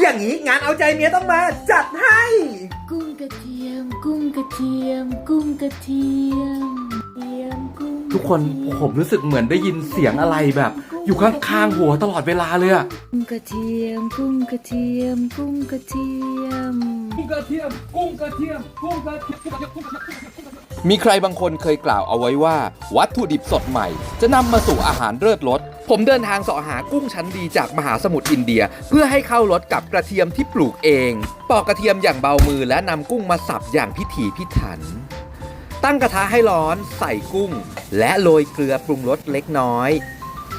อย่างนี้งานเอาใจเมียต้องมาจัดให้ กุ้งกระเทียม กุ้งกระเทียม กุ้งกระเทียมเทียมกุ้งทุกคนผมรู้สึกเหมือนได้ยินเสียงอะไรแบบ อยู่ข้างๆหัวตลอดเวลาเลยอะกุ้งกระเทียม กุ้งกระเทียม กุ้งกระเทียม กุ้งกระเทียม กุ้งกระเทียม กุ้งกระเทียม มีใครบางคนเคยกล่าวเอาไว้ว่า วัตถุดิบสดใหม่ จะนำมาสู่อาหารเลิศรสผมเดินทางสาะหากุ้งชั้นดีจากมหาสมุทรอินเดีย เพื่อให้เข้ารสกับกระเทียมที่ปลูกเอง ปอกกระเทียมอย่างเบามือและนำกุ้งมาสับอย่างพิถีพิถัน ตั้งกระทะให้ร้อน ใส่กุ้ง และโรยเกลือปรุงรสเล็กน้อย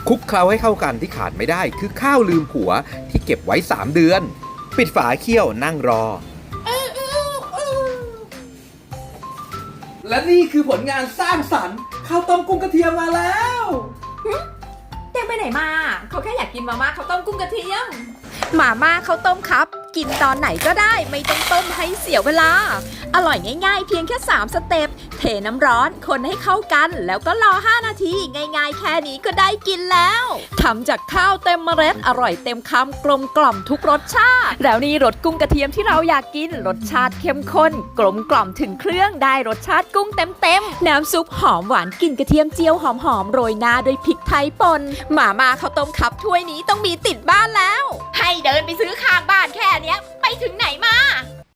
คลุกเคล้าให้เข้ากันที่ขาดไม่ได้ คือข้าวลืมผัวที่เก็บไว้ 3 เดือน ปิดฝาเคี่ยวนั่งรอ และนี่คือผลงานสร้างสรรค์ข้าวต้มกุ้งกระเทียมมาแล้ว เต้งไปไหนมา เขาแค่อยากกินมาม่าข้าวต้มกุ้งกระเทียม หมาม่าข้าวต้มครับ กินตอนไหนก็ได้ไม่ต้องต้มให้เสียเวลา อร่อยง่ายๆ เพียงแค่ 3 สเต็ป เทน้ำร้อน คนให้เข้ากัน แล้วก็รอ 5 นาที ง่ายๆ แค่นี้ก็ได้กินแล้วทำจากข้าวเต็มเมล็ด อร่อยเต็มคำกลมกล่อมทุกรสชาติ แล้วนี่รสกุ้งกระเทียมที่เราอยากกินรสชาติเข้มข้น กลมกล่อมถึงเครื่องได้รสชาติกุ้งเต็มๆน้ำซุปหอมหวานกลิ่นกระเทียมเจียวหอมๆโรยหน้าด้วยพริกไทยป่นหมาม่าข้าวต้มครับถ้วยนี้ต้องมีติดบ้านแล้วให้เดินไปซื้อข้างบ้านแค่เนี้ย ไปถึงไหนมา